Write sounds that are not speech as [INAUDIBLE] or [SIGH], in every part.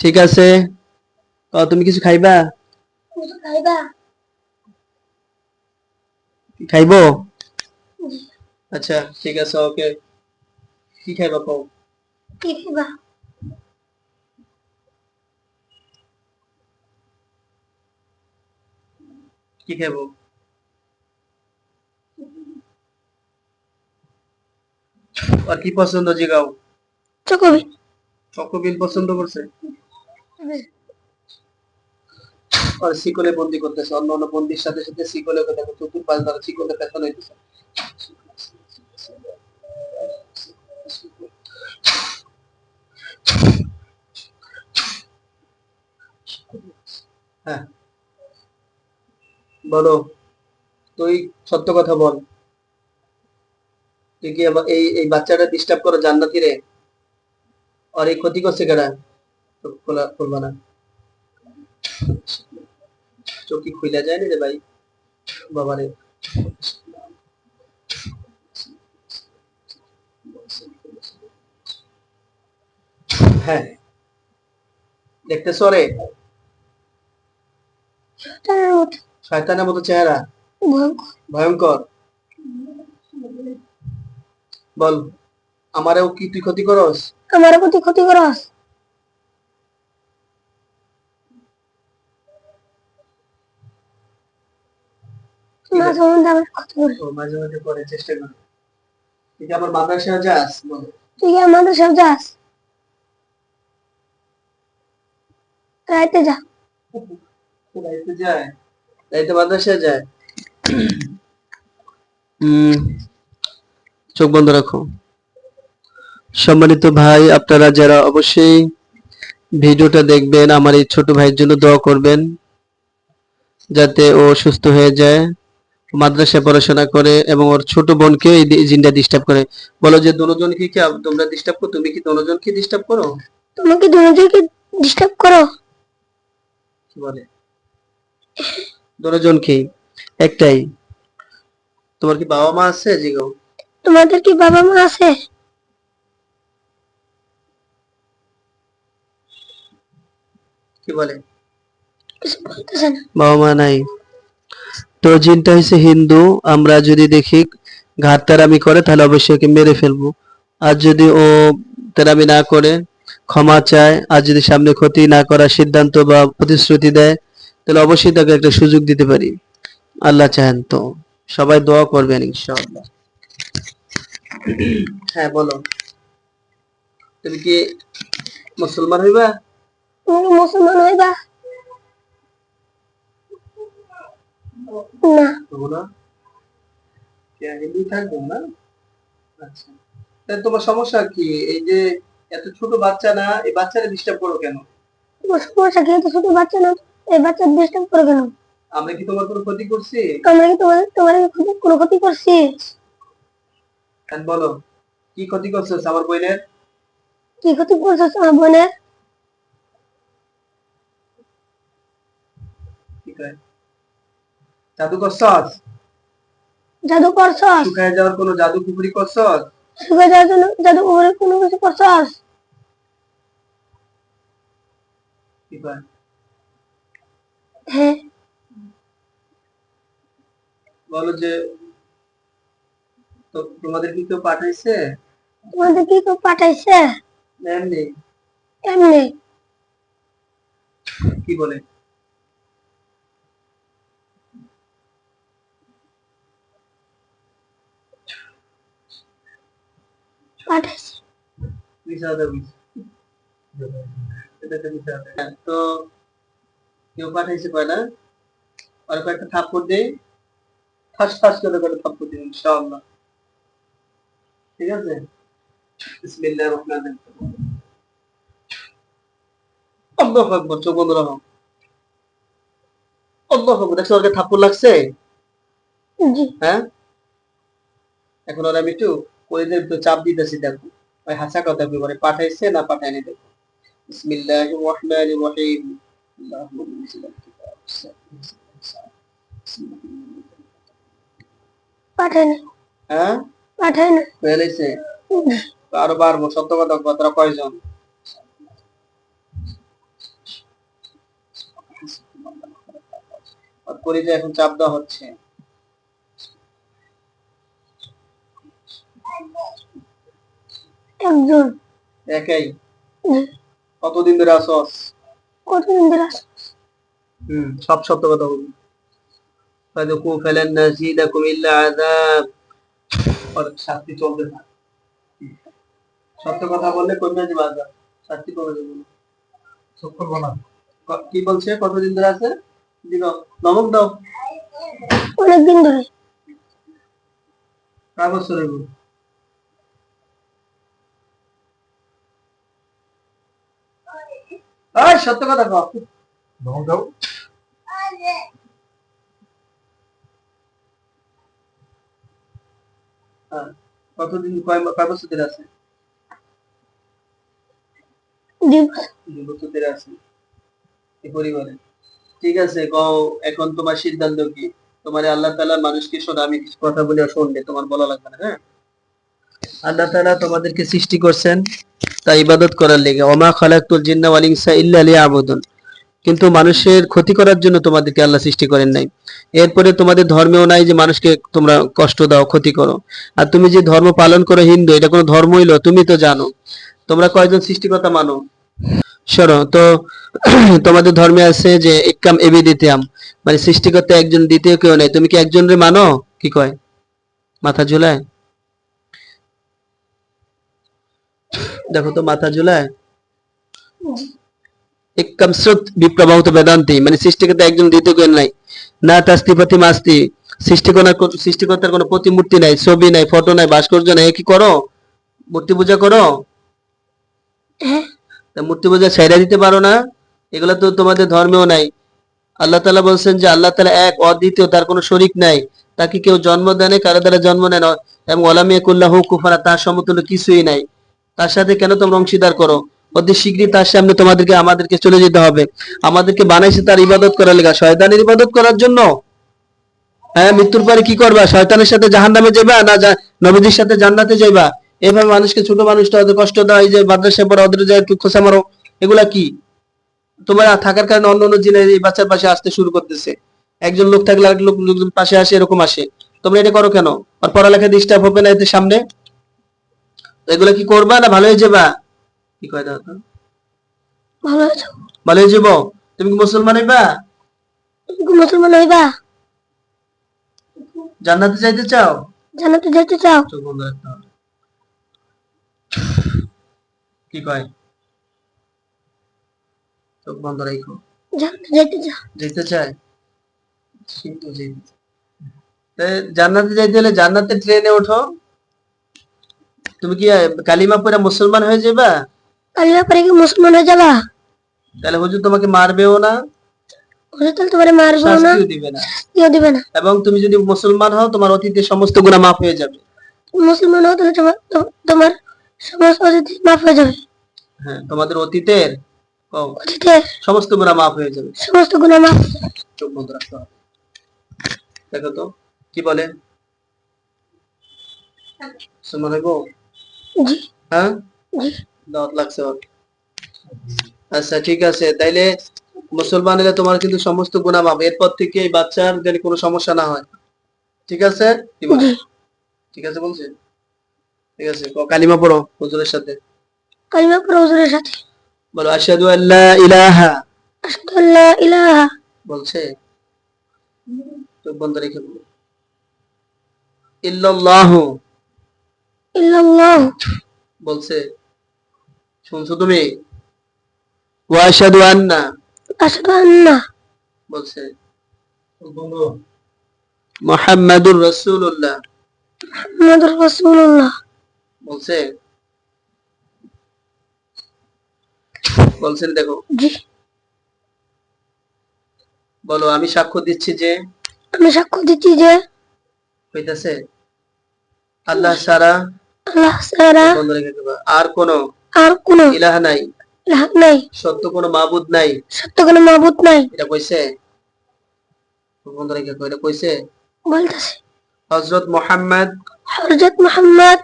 ঠিক আছে। তুমি কিছু খাইবা? খাইবা। খাইবো? আচ্ছা ঠিক আছে ওকে। কি খাইবা কও? কি খাইবা? কি খাইবো? আর কি পছন্দ জিগাও? চকবি চকোবিল পছন্দ করছে? আর শিকলে বন্দি করতেছে, অন্য অন্য বন্দির সাথে সাথে শিকলে দেখো, চতুর পাঁচ ধরে শিকলে পেছন হইতেছে। হ্যাঁ। বলো, তুই সত্য কথা বল। তুই কি এই এই বাচ্চাটা ডিস্টার্ব করো জান্নাতি রে? আর এই ক্ষতি করছে চোখ খোলা খুলবা না। চোখ কি খুইলা যায় রে ভাই? বাবারে। হ্যাঁ। দেখতেছ রে? মতো চেহারা। ভয়ঙ্কর। বল, আমারেও কি তুই ক্ষতি করস? আমার প্রতি ক্ষতি করস? মাঝে মধ্যে আমার মাঝে করে চেষ্টা কর। তুই আমার মাদ্রাসায় যাস বল। তুই সব যাস রাইতে যা। রাইতে যায়? রাইতে মাদ্রাসায় যায়? চোখ বন্ধ রাখো। সম্মানিত ভাই আপনারা যারা অবশ্যই ভিডিওটা দেখবেন আমার এই ছোট ভাইয়ের জন্য দোয়া করবেন যাতে ও সুস্থ হয়ে যায়। মাদ্রাসায় পড়াশোনা করে এবং ওর ছোট বোনকে এই জিনটা ডিস্টার্ব করে। বলো যে দুজনকে কি আপ- তোমরা ডিস্টার্ব করো তুমি কি দুজনকে ডিস্টার্ব করো? তুমি কি দুজনকে ডিস্টার্ব করো? কি বলে? দুজনকেই একটাই। তোমার কি বাবা মা আছে জিগাও তোমাদের কি বাবা মা আছে? কি বলে? কিছু বলতেছে না। বাবা মা নাই। তো জিনটা হচ্ছে হিন্দু, আমরা যদি দেখি ঘাট তেরামি করে, তাহলে অবশ্যই ওকে মেরে ফেলব। আর যদি ও তেরামি না করে, ক্ষমা চায়, আর যদি সামনে ক্ষতি না করার সিদ্ধান্ত বা প্রতিশ্রুতি দেয়, তাহলে অবশ্যই তাকে একটা সুযোগ দিতে পারি। আল্লাহ চাহেন তো। সবাই দোয়া করবেন হ্যাঁ বলো। তুমি কি মুসলমান হইবা? মুসলমান হইবা? না। হব কে হিন্দু থাকব না? আচ্ছা। তাহলে তোমার সমস্যা কি? এই যে এত ছোট বাচ্চা না এই বাচ্চারা ডিস্টার্ব করো কেন? তোমার সমস্যা কি? এত ছোট বাচ্চা না এই বাচ্চা ডিস্টার্ব করে কেন? আমরা কি তোমার কোনো ক্ষতি করছি? আমরা কি তোমার তোমার কোনো ক্ষতি করছি? এখন বলো? কি ক্ষতি করছ আমার বইনের কি ক্ষতি করছ আমার বোনের কি কয়? জাদু করছস জাদু করছস শুকায় যাওয়ার কোনো জাদু কুপুরি করছস শুকে যাওয়ার জন্য জাদু করে কোনো কিছু করছস কি হ্যাঁ। বলো যে তো তোমাদের কি কেউ পাঠাইছে? তোমাদের কি কেউ পাঠাইছে? এমনি। এমনি। কি বলে পাঠাইছে মিশা দেবি এটা তো মিশা কেউ পাঠাইছে কয়লা আর কয়েকটা থাপ্পড় করে করে থাপ্পড় দিন ইনশাআল্লাহ। ঠিক আছে? বিসমিল্লাহির রহমানির রহিম। আল্লাহু আকবার চোখ বন্ধ রাখো। আল্লাহু আকবার দেখছ ওকে থাপ্পড় লাগছে? হ্যাঁ? এখন ওরা আমি একটু ওদের চাপ দিতেছি দেখো। ওই হাসা কথা কি করে মানে পাঠাইছে না পাঠায়নি দেখো। বিসমিল্লাহ রহিম হ্যাঁ? সত্য কথা কয়জন? এখন চাপ দেওয়া হচ্ছে। একজন একাই। কতদিন ধরে আসস? কতদিন ধরে আস- হুম সব সত্য কথা বলবি। ফাদুকু ফালান নাজিদাকুম ইল্লা আযাব। আর শাস্তি চলবে না। সত্য কথা বললে কমে যাবে আযাব। শাস্তি কমে যাবে না চুপ করব না। কি বলছে? কতদিন ধরে আছে? দিও নমক দাও। অনেকদিন ধরে। কয় বছর হইব? আয় সত্য কথা কও। দাও হ্যাঁ, কতদিন কয় কয় বছর ধরে আছে? দুই বছর। ধরে আছে এই পরিবারে। ঠিক আছে কও এখন তোমার সিদ্ধান্ত কি? তোমার আল্লাহ তাআলা মানুষকে শোনো আমি কিছু কথা বলে শুনলে তোমার বলা লাগবে না হ্যাঁ? আল্লাহ তালা তোমাদেরকে সৃষ্টি করছেন। তাই ইবাদত করার লেগে। ওমা খালাকতুল জিন্না ওয়াল ইনসা ইল্লা লিয়াবুদুন। কিন্তু মানুষের ক্ষতি করার জন্য তোমাদেরকে আল্লাহ সৃষ্টি করেন নাই। এরপরে তোমাদের ধর্মেও নাই যে মানুষকে তোমরা কষ্ট দাও, ক্ষতি করো। আর তুমি যে ধর্ম পালন করো হিন্দু, এটা কোনো ধর্ম হইল তুমি তো জানো। তোমরা কয়জন সৃষ্টিকর্তা মানো? শোনো, তো [CLEARS THROAT] তোমাদের ধর্মে আছে যে ইক্কাম এবি দ্বিতীয়াম। মানে সৃষ্টিকর্তা একজন, দ্বিতীয় কেউ নেই। তুমি কি একজনের মানো? কি কয়? মাথা ঝুলায়? দেখো তো মাথা ঝুলায়। শ্রুত বিপ্রবাহত বেদান্তি মানে একজন দ্বিতীয় নাই। না সৃষ্টিকর্তার কোনো প্রতিমূর্তি নাই ছবি নাই ফটো নাই ভাস্কর্য নাই কি করো? মূর্তি পূজা করো? হ্যাঁ। মূর্তি পূজা ছেড়ে দিতে পারো না এগুলো তো তোমাদের ধর্মেও নাই। আল্লাহ তালা বলছেন যে আল্লাহ তালা এক অদ্বিতীয় তার কোনো শরিক নাই। তাকে কেউ জন্ম দেয় কারও দ্বারা জন্ম নেয় না। এবং ওলামিয়া কুল্লাহু কুফারা তার সমতুল্য কিছুই নাই। তার সাথে কেন তোমরা অংশীদার করো? অতি শীঘ্রই তার সামনে তোমাদেরকে, আমাদেরকে চলে যেতে হবে। আমাদেরকে বানাইছে তার ইবাদত করার লেগা। শয়তানের ইবাদত করার জন্য? হ্যাঁ মৃত্যুর পরে কি করবা? শয়তানের সাথে জাহান্নামে যাবা না যা- নবীজির সাথে জান্নাতে যাইবা? এভাবে মানুষকে, ছোট মানুষটা ওদের কষ্ট দেওয়া এই যে মাদ্রাসায় পড়া, ওদের যায় একটু খোসা মারো, এগুলা কি? তোমার থাকার কারণে অন্য অন্য জিনিস এই বাচ্চার পাশে আসতে শুরু করতেছে। একজন লোক থাকলে আরেক লোক পাশে আসে, এরকম আসে। তোমরা এটা করো কেন? আর পড়ালেখা ডিস্টার্ব হবে না এতে সামনে? এগুলা কি করবা না ভালো হয়ে যাবা? কি কয় দাও তো? ভালো আছো ভালো হয়ে যাব? তুমি কি মুসলমান হইবা? তুমি কি মুসলমান হইবা? জান্নাতে যাইতে চাও? জানাতে যেতে চাও? চোখ বন্ধ রাখতে হবে। কি কয়? চোখ বন্ধ রাখো। জানাতে যেতে চাও। যেতে চায়? কিন্তু জান্নাতে যাইতে হলে জান্নাতে ট্রেনে ওঠো। তুমি কি কালিমা পড়ে মুসলমান হয়ে যাবা? কালিমা পরে কি মুসলমান হয়ে যাবা? তাহলে হুজুর তোমাকে মারবেও না। ওদের তাহলে তোমার মারবো না। দিবে না। কেউ দিবে না। এবং তুমি যদি মুসলমান হও তোমার অতীতের সমস্ত গুনাহ মাফ হয়ে যাবে। মুসলমান হও তাহলে তোমার তোমার সমস্ত অতিথি মাফ হয়ে যাবে। হ্যাঁ তোমাদের অতীতের অতীতের সমস্ত গুনাহ মাফ হয়ে যাবে। সমস্ত গুণা মাফ হয়ে যাবে। চোখ বন্ধ রাখতে হবে। দেখো তো কি বলে? মুসলমান হইব হ্যাঁ? জি দাওয়াত লাগছে আচ্ছা ঠিক আছে। তাইলে মুসলমান হলে তোমার কিন্তু সমস্ত গুনাহ মাফ। এরপর থেকে এই বাচ্চার যেন কোনো সমস্যা না হয়। ঠিক আছে ঠিক আছে বলছে? ঠিক আছে কালিমা পড়ো হুজুরের সাথে। কালিমা পড়ো হুজুরের সাথে। বলো আশহাদু আল্লা ইলাহা। আশহাদু আল্লা ইলাহা। বলছে? চোখ বন্ধ রেখে বলো। ইল্লাল্লাহু। ইল্লাল্লাহ। বলছে শুনছো তুমি? ওয়া আশহাদু আন্না। আশহাদু আন্না। বলছে মুহাম্মাদুর রাসূলুল্লাহ। মুহাম্মাদুর রাসূলুল্লাহ। বলছে বলছেন দেখো জি। বলো আমি সাক্ষ্য দিচ্ছি যে আমি সাক্ষ্য দিচ্ছি যে হইতাছে আল্লাহ সারা আল্লাহ ছাড়া আর কোন? আর কোনো ইলাহা নাই? ইলাহ নাই। সত্য কোনো মাবুদ নাই? সত্য কোনো মাবুদ নাই। এটা কইছে? বন্ধ রেখে কই, এটা কইছে? বলতেছে। হযরত মুহাম্মদ হযরত মুহাম্মদ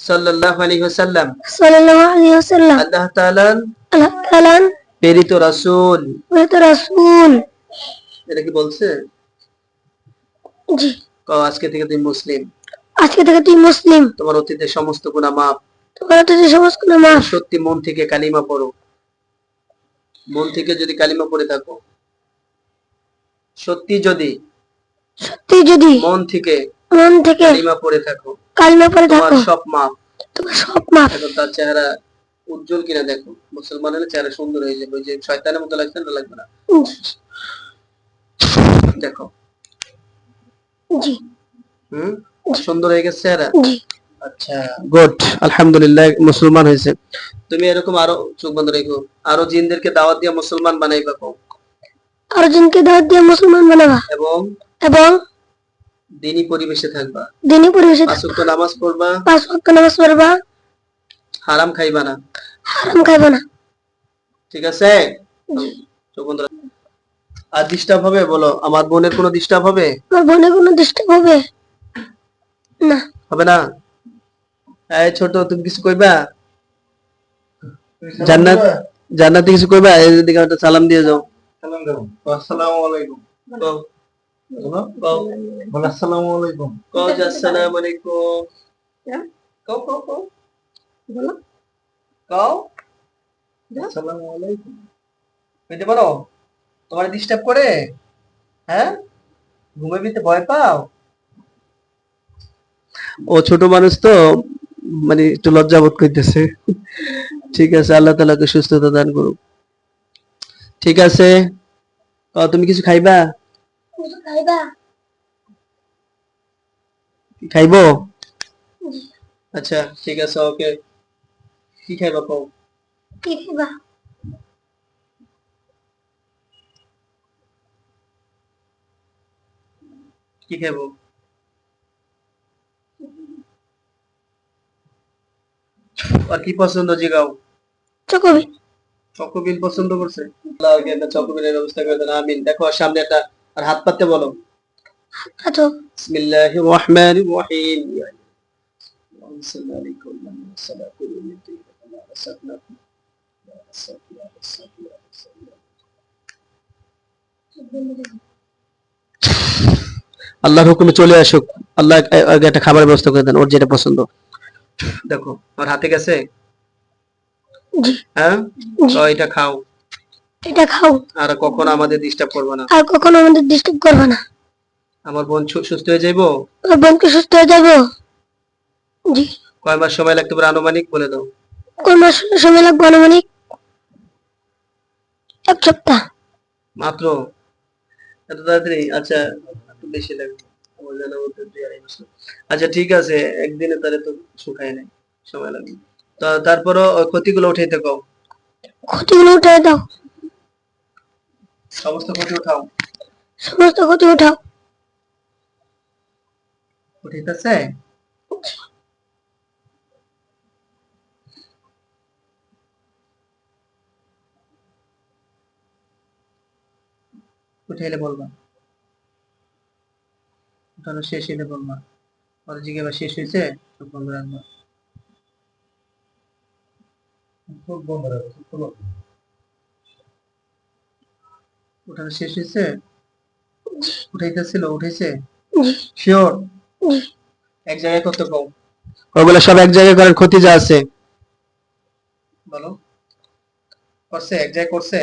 সাল্লাল্লাহু আলাইহি ওয়াসাল্লাম। সাল্লাল্লাহু আলাইহি ওয়াসাল্লাম। আল্লাহ তাআলার আল্লাহ তাআলার প্রেরিত রাসূল। প্রেরিত রাসূল। এটা কি বলছে? জি। আজকে থেকে তুমি মুসলিম। আজকে থেকে তুই মুসলিম। তোমার অতীতের সমস্ত গুনাহ মাফ। তোমার যে সমস্ত গুনাহ মাফ। সত্যি মন থেকে কালিমা পড়ো। মন থেকে যদি কালিমা পড়ে থাকো। সত্যি যদি সত্যি যদি মন থেকে মন থেকে কালিমা পড়ে থাকো। কালিমা পড়ে থাকো। তোমার সব মাপ তোমার সব মাফ। এখন তার চেহারা উজ্জ্বল কিনা দেখো। মুসলমান হলে চেহারা সুন্দর হয়ে যাবে। ওই যে শয়তানের মতো লাগছে না লাগবে না? দেখো। জি। হুম? সুন্দর হয়ে গেছে চেহারা আচ্ছা। গুড আলহামদুলিল্লাহ মুসলমান হয়েছে। তুমি এরকম আরও চোখ বন্ধ রেখো আরও জিনদেরকে দাওয়াত দিয়ে মুসলমান বানাইবা আর জনকে দাওয়াত দিয়ে মুসলমান বানাবা? এবং? এবং? দিনী পরিবেশে থাকবা। দিনী পরিবেশে পাঁচ ওয়াক্ত নামাজ পড়বা। পাঁচ ওয়াক্ত নামাজ পড়বা। হারাম খাইবা না। হারাম খাইবা না। ঠিক আছে? চোখ বন্ধ আর ডিস্টার্ব হবে? বলো আমার বোনের কোনো ডিস্টার্ব হবে? আমার বোনের কোনো ডিস্টার্ব হবে? না। হবে না? এই ছোট তুমি কিছু কইবা? জান্নাত জান্নাতে কিছু কইবা? এদিকে একটা সালাম দিয়ে যাও। সালাম দেবো। আসসালামু আলাইকুম। কও। কও। বলো আসসালামু আলাইকুম। কও আসসালামু আলাইকুম। কও কও কও। বলো। কও। আসসালামু আলাইকুম। কইতে পারো? তোমার ডিস্টার্ব করে? হ্যাঁ? ঘুমে দিতে ভয় পাও? ও ছোট মানুষ তো মানে একটু লজ্জাবোধ করতেছে। ঠিক আছে, আল্লাহ তালাকে সুস্থতা দান করুক। ঠিক আছে তুমি কিছু খাইবা? খাইবা? আচ্ছা ঠিক আছে, ওকে। কি খাইবা কও? কি খাইবা কি খাইবো? আর কি পছন্দ পছন্দ করছে? একটা ব্যবস্থা করে দেন আমিন। দেখো সামনে একটা আর হাত বলো। বিসমিল্লাহির রহমানির রহিম। আল্লাহর হুকুমে চলে আসুক। আল্লাহ একটা খাবারের ব্যবস্থা করে দেন ওর যেটা পছন্দ। দেখো ওর হাতে গেছে? হ্যাঁ? তো এটা খাও। এটা খাও। আর কখনো আমাদের ডিস্টার্ব করবে না। আর কখনো আমাদের ডিস্টার্ব করবে না। আমার বোন সুস্থ হয়ে যাইবো? আমার বোনকে সুস্থ হয়ে যাব। জি। কয় মাস সময় লাগতে পারে? আনুমানিক বলে দাও। কোন মাস সময় লাগবে আনুমানিক? এক সপ্তাহ। মাত্র? এত তাড়াতাড়ি? আচ্ছা একটু বেশি লাগবে। আচ্ছা ঠিক আছে। একদিনে তাহলে তো শুকায় নাই সময় লাগবে। তারপরও ক্ষতিগুলো উঠাইতে কও। ক্ষতিগুলো উঠে দাও। সমস্ত ক্ষতি উঠাও। সমস্ত ক্ষতি উঠাও। উঠাইতেছে? উঠাইলে বলবা। উঠানো শেষ হইলে বলবা। পরে জিজ্ঞাসা শেষ হয়েছে রাখো চোখ খোলো। উঠানো শেষ হয়েছে? উঠাইতেছিল উঠেছে শিওর এক জায়গায় করতে কও ওগুলো সব এক জায়গায় করার ক্ষতি যা আছে। বলো। করছে এক জায়গায় করছে?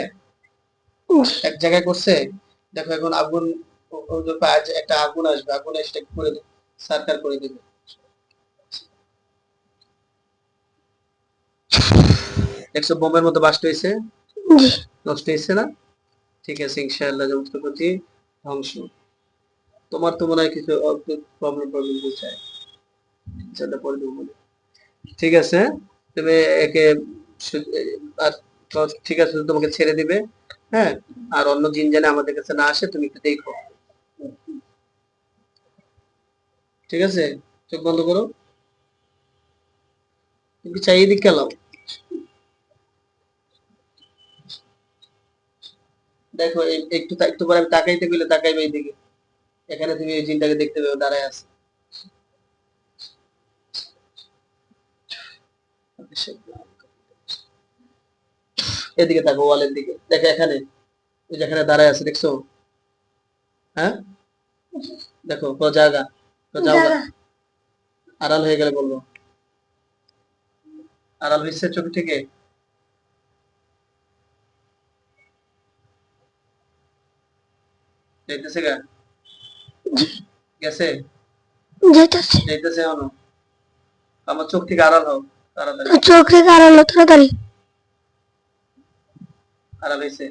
এক জায়গায় করছে? দেখো এখন আগুন ও- একটা আগুন আসবে, আগুন এসে করে করে দিবে। দেখছ বোমের মতো বাস্ট হয়েছে। নষ্ট হয়েছে না? ঠিক আছে, ইনশাআল্লাহ ক্ষতি ধ্বংস। তোমার তো মনে হয় কিছু প্রবলেম প্রবলেম পরে দেবো ঠিক আছে, তুমি একে আর ঠিক আছে, তোমাকে ছেড়ে দিবে হ্যাঁ? আর অন্য জিন যেন আমাদের কাছে না আসে, তুমি একটু দেখো। ঠিক আছে? চোখ বন্ধ করো। চাই এদিক খেলাও। দেখো একটু একটু পরে আমি তাকাইতে গেলে তাকাইবে এইদিকে। এখানে তুমি ওই জিনটাকে দেখতে পাবে দাঁড়ায় আছে। এদিকে তাকো ওয়ালের দিকে। দেখো এখানে, ওই যেখানে দাঁড়ায় আছে, দেখছ? হ্যাঁ? দেখো জায়গা। যাও আড়াল হয়ে গেলে বলব। আড়াল হয়েছে চোখ থেকে। যাইতেছে গা? গেছে? যাইতেছে। এখনও। আমার চোখ থেকে আড়াল হও তাড়াতাড়ি। চোখ থেকে আড়ালো তাড়াতাড়ি। আড়াল হয়েছে।